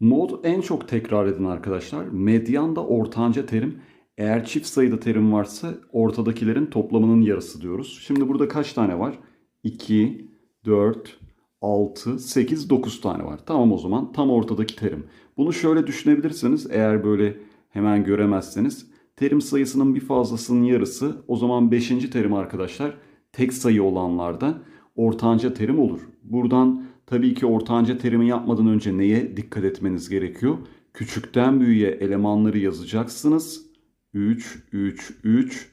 Mod en çok tekrar eden arkadaşlar. Medyan da ortanca terim. Eğer çift sayıda terim varsa ortadakilerin toplamının yarısı diyoruz. Şimdi burada kaç tane var? 2, 4, 6, 8, 9 tane var. Tamam o zaman tam ortadaki terim. Bunu şöyle düşünebilirsiniz eğer böyle hemen göremezseniz. Terim sayısının bir fazlasının yarısı o zaman 5. terim arkadaşlar tek sayı olanlarda ortanca terim olur. Buradan tabii ki ortanca terimi yapmadan önce neye dikkat etmeniz gerekiyor? Küçükten büyüğe elemanları yazacaksınız. 3, 3, 3,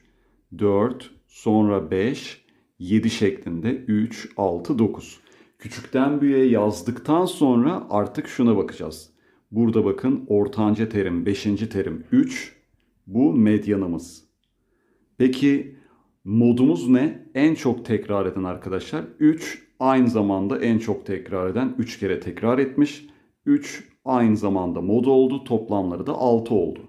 4, sonra 5, 7 şeklinde 3, 6, 9. Küçükten büyüğe yazdıktan sonra artık şuna bakacağız. Burada bakın ortanca terim 5. terim 3. Bu medyanımız. Peki modumuz ne? En çok tekrar eden arkadaşlar 3 aynı zamanda en çok tekrar eden 3 kere tekrar etmiş. 3 aynı zamanda mod oldu. Toplamları da 6 oldu.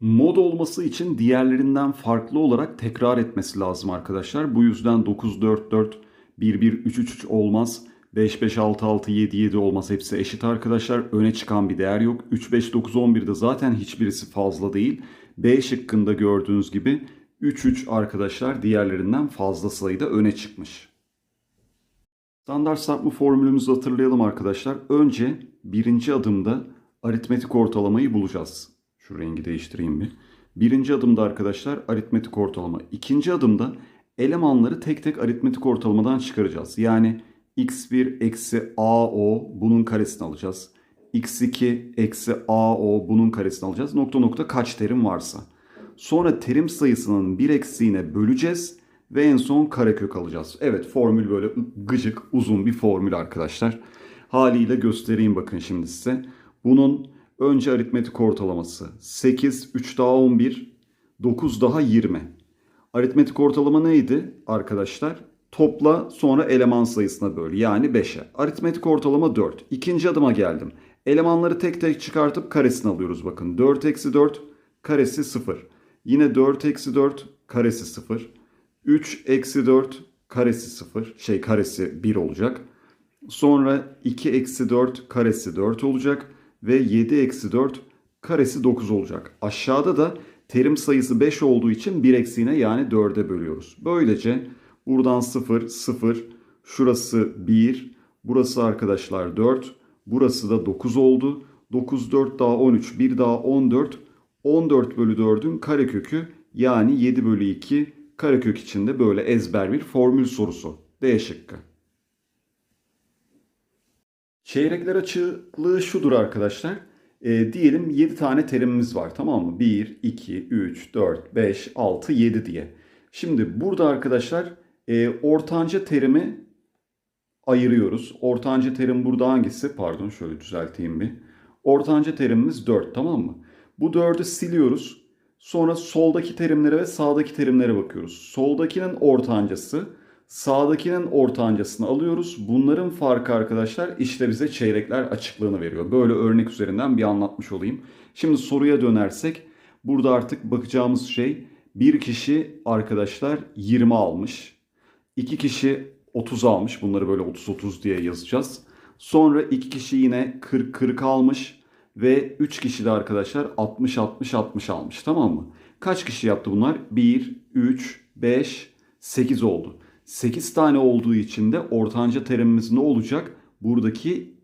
Mod olması için diğerlerinden farklı olarak tekrar etmesi lazım arkadaşlar. Bu yüzden 9 4 4 1 1 3 3 3 olmaz. 5 5 6 6 7 7 olmaz. Hepsi eşit arkadaşlar. Öne çıkan bir değer yok. 3 5 9 11'de zaten hiçbirisi fazla değil. B şıkkında gördüğünüz gibi 3 3 arkadaşlar diğerlerinden fazla sayıda öne çıkmış. Standart sapma formülümüzü hatırlayalım arkadaşlar. Önce birinci adımda aritmetik ortalamayı bulacağız. Şu rengi değiştireyim bir. Birinci adımda arkadaşlar aritmetik ortalama. İkinci adımda elemanları tek tek aritmetik ortalamadan çıkaracağız. Yani x1 eksi AO bunun karesini alacağız. x2 eksi AO bunun karesini alacağız. Nokta nokta kaç terim varsa. Sonra terim sayısının bir eksiğine böleceğiz ve en son karekök alacağız. Evet formül böyle gıcık uzun bir formül arkadaşlar. Haliyle göstereyim bakın şimdi size. Bunun önce aritmetik ortalaması 8, 3 daha 11, 9 daha 20. Aritmetik ortalama neydi arkadaşlar? Topla sonra eleman sayısına böl yani 5'e. Aritmetik ortalama 4. İkinci adıma geldim. Elemanları tek tek çıkartıp karesini alıyoruz bakın. 4 eksi 4 karesi 0. Yine 4 eksi 4 karesi 0. 3 eksi 4 karesi 0. Şey karesi 1 olacak. Sonra 2 eksi 4 karesi 4 olacak. Ve 7 eksi 4 karesi 9 olacak. Aşağıda da terim sayısı 5 olduğu için 1 eksiğine yani 4'e bölüyoruz. Böylece buradan 0, 0, şurası 1, burası arkadaşlar 4, burası da 9 oldu. 9, 4 daha 13, 1 daha 14, 14 bölü 4'ün karekökü yani 7 bölü 2 karekök içinde böyle ezber bir formül sorusu. D şıkkı. Çeyrekler açıklığı şudur arkadaşlar. E, diyelim 7 tane terimimiz var tamam mı? 1, 2, 3, 4, 5, 6, 7 diye. Şimdi burada arkadaşlar e, ortanca terimi ayırıyoruz. Ortanca terim burada hangisi? Pardon şöyle düzelteyim bir. Ortanca terimimiz 4 tamam mı? Bu 4'ü siliyoruz. Sonra soldaki terimlere ve sağdaki terimlere bakıyoruz. Soldakinin ortancası, sağdakinin ortancasını alıyoruz. Bunların farkı arkadaşlar işte bize çeyrekler açıklığını veriyor. Böyle örnek üzerinden bir anlatmış olayım. Şimdi soruya dönersek burada artık bakacağımız şey bir kişi arkadaşlar 20 almış. iki kişi 30 almış. Bunları böyle 30-30 diye yazacağız. Sonra iki kişi yine 40-40 almış. Ve 3 kişi de arkadaşlar 60-60-60 almış tamam mı? Kaç kişi yaptı bunlar? 1, 3, 5, 8 oldu. 8 tane olduğu için de ortanca terimimiz ne olacak? Buradaki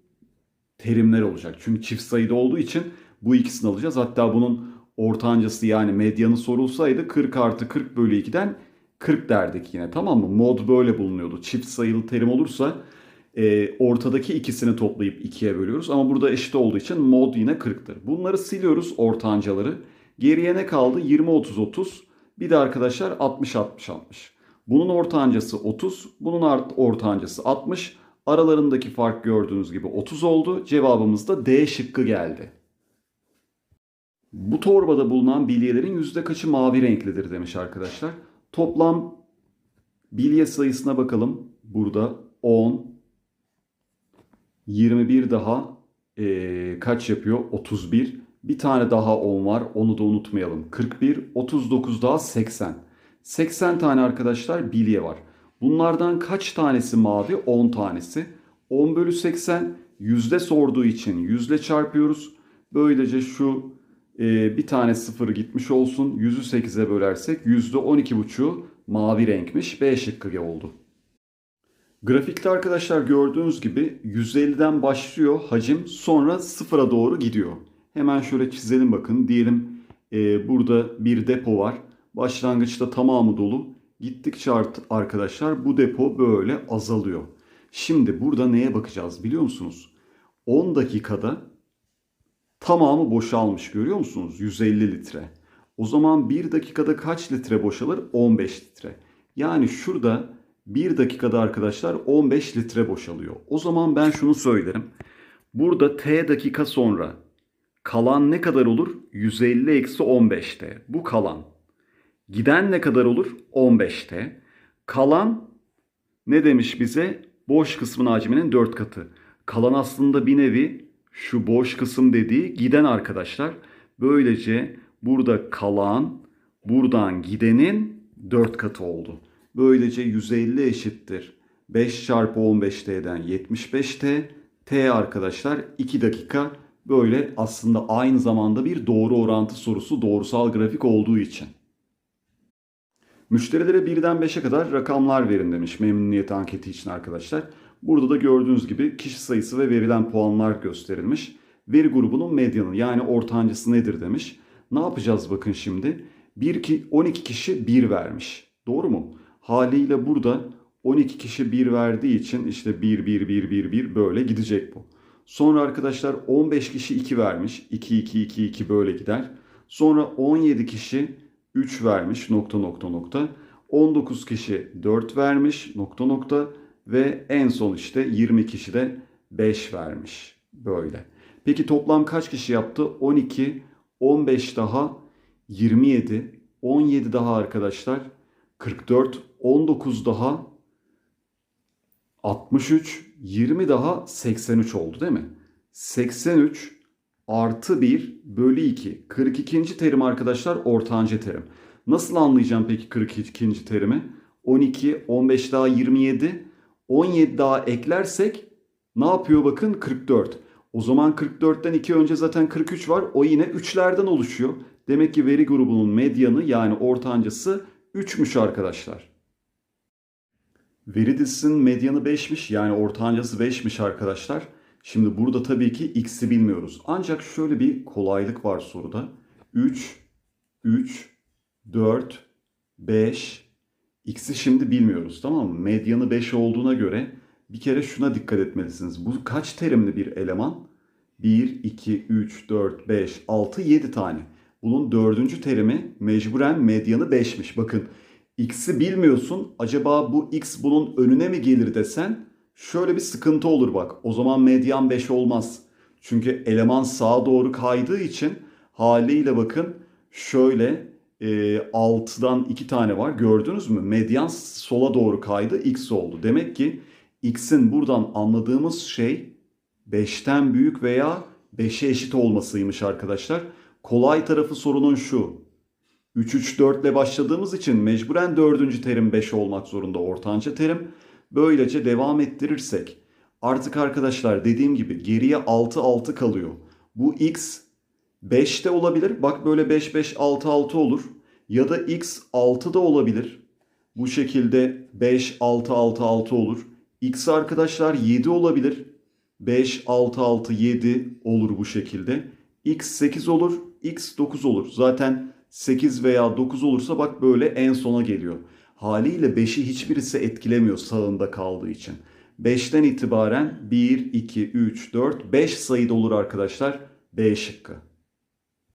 terimler olacak. Çünkü çift sayıda olduğu için bu ikisini alacağız. Hatta bunun ortancası yani medyanı sorulsaydı 40 artı 40 bölü 2'den 40 derdik yine tamam mı? Mod böyle bulunuyordu. Çift sayılı terim olursa e, ortadaki ikisini toplayıp ikiye bölüyoruz. Ama burada eşit olduğu için mod yine 40'tır. Bunları siliyoruz ortancaları. Geriye ne kaldı? 20, 30, 30. Bir de arkadaşlar 60, 60, 60. Bunun ortancası 30. Bunun ortancası 60. Aralarındaki fark gördüğünüz gibi 30 oldu. Cevabımız da D şıkkı geldi. Bu torbada bulunan bilyelerin yüzde kaçı mavi renklidir demiş arkadaşlar. Toplam bilye sayısına bakalım. Burada 10, 21 daha e, kaç yapıyor? 31. Bir tane daha 10 var. Onu da unutmayalım. 41. 39 daha 80. 80 tane arkadaşlar bilye var. Bunlardan kaç tanesi mavi? 10 tanesi. 10 bölü 80 yüzde sorduğu için yüzle çarpıyoruz. Böylece şu e, bir tane sıfır gitmiş olsun. Yüzü 8'e bölersek yüzde 12,5'u mavi renkmiş. B şıkkı oldu. Grafikte arkadaşlar gördüğünüz gibi 150'den başlıyor hacim sonra sıfıra doğru gidiyor. Hemen şöyle çizelim bakın. Diyelim e, burada bir depo var. Başlangıçta tamamı dolu. Gittikçe art arkadaşlar bu depo böyle azalıyor. Şimdi burada neye bakacağız biliyor musunuz? 10 dakikada tamamı boşalmış görüyor musunuz? 150 litre. O zaman 1 dakikada kaç litre boşalır? 15 litre. Yani şurada 1 dakikada arkadaşlar 15 litre boşalıyor. O zaman ben şunu söylerim. Burada t dakika sonra kalan ne kadar olur? 150 eksi 15t. Bu kalan. Giden ne kadar olur? 15t. Kalan ne demiş bize? Boş kısmın hacminin 4 katı. Kalan aslında bir nevi şu boş kısım dediği giden arkadaşlar. Böylece burada kalan buradan gidenin 4 katı oldu. Böylece 150 eşittir. 5 çarpı 15t'den 75t. T arkadaşlar 2 dakika böyle aslında aynı zamanda bir doğru orantı sorusu doğrusal grafik olduğu için. Müşterilere birden 5'e kadar rakamlar verin demiş memnuniyet anketi için arkadaşlar. Burada da gördüğünüz gibi kişi sayısı ve verilen puanlar gösterilmiş. Veri grubunun medyanı yani ortancısı nedir demiş. Ne yapacağız bakın şimdi. 1 ki 12 kişi 1 vermiş. Doğru mu? Haliyle burada 12 kişi 1 verdiği için işte 1 1 1 1 1 böyle gidecek bu. Sonra arkadaşlar 15 kişi 2 vermiş. 2 2 2 2 böyle gider. Sonra 17 kişi 3 vermiş nokta nokta nokta. 19 kişi 4 vermiş nokta nokta ve en son işte 20 kişi de 5 vermiş böyle. Peki toplam kaç kişi yaptı? 12, 15 daha 27, 17 daha arkadaşlar 44, 19 daha 63, 20 daha 83 oldu değil mi? 83 artı 1 bölü 2. 42. terim arkadaşlar ortanca terim. Nasıl anlayacağım peki 42. terimi? 12, 15 daha 27, 17 daha eklersek ne yapıyor bakın 44. O zaman 44'ten 2 önce zaten 43 var. O yine 3'lerden oluşuyor. Demek ki veri grubunun medyanı yani ortancası 3'müş arkadaşlar. Veri dizisinin medyanı 5'miş yani ortancası 5'miş arkadaşlar. Şimdi burada tabii ki x'i bilmiyoruz. Ancak şöyle bir kolaylık var soruda. 3, 3, 4, 5. X'i şimdi bilmiyoruz tamam mı? Medyanı 5 olduğuna göre bir kere şuna dikkat etmelisiniz. Bu kaç terimli bir eleman? 1, 2, 3, 4, 5, 6, 7 tane. Bunun dördüncü terimi mecburen medyanı 5'miş. Bakın x'i bilmiyorsun. Acaba bu x bunun önüne mi gelir desen şöyle bir sıkıntı olur bak. O zaman medyan 5 olmaz. Çünkü eleman sağa doğru kaydığı için haliyle bakın şöyle e, 6'dan 2 tane var. Gördünüz mü? Medyan sola doğru kaydı. X oldu. Demek ki x'in buradan anladığımız şey 5'ten büyük veya 5'e eşit olmasıymış arkadaşlar. Kolay tarafı sorunun şu. 3 3 4 ile başladığımız için mecburen 4. terim 5 olmak zorunda ortanca terim. Böylece devam ettirirsek artık arkadaşlar dediğim gibi geriye 6 6 kalıyor. Bu x 5 de olabilir. Bak böyle 5 5 6 6 olur. Ya da x 6 da olabilir. Bu şekilde 5 6 6 6 olur. X arkadaşlar 7 olabilir. 5 6 6 7 olur bu şekilde. X 8 olur. X 9 olur. Zaten 8 veya 9 olursa bak böyle en sona geliyor. Haliyle 5'i hiçbirisi etkilemiyor sağında kaldığı için. 5'ten itibaren 1, 2, 3, 4, 5 sayıda olur arkadaşlar. B şıkkı.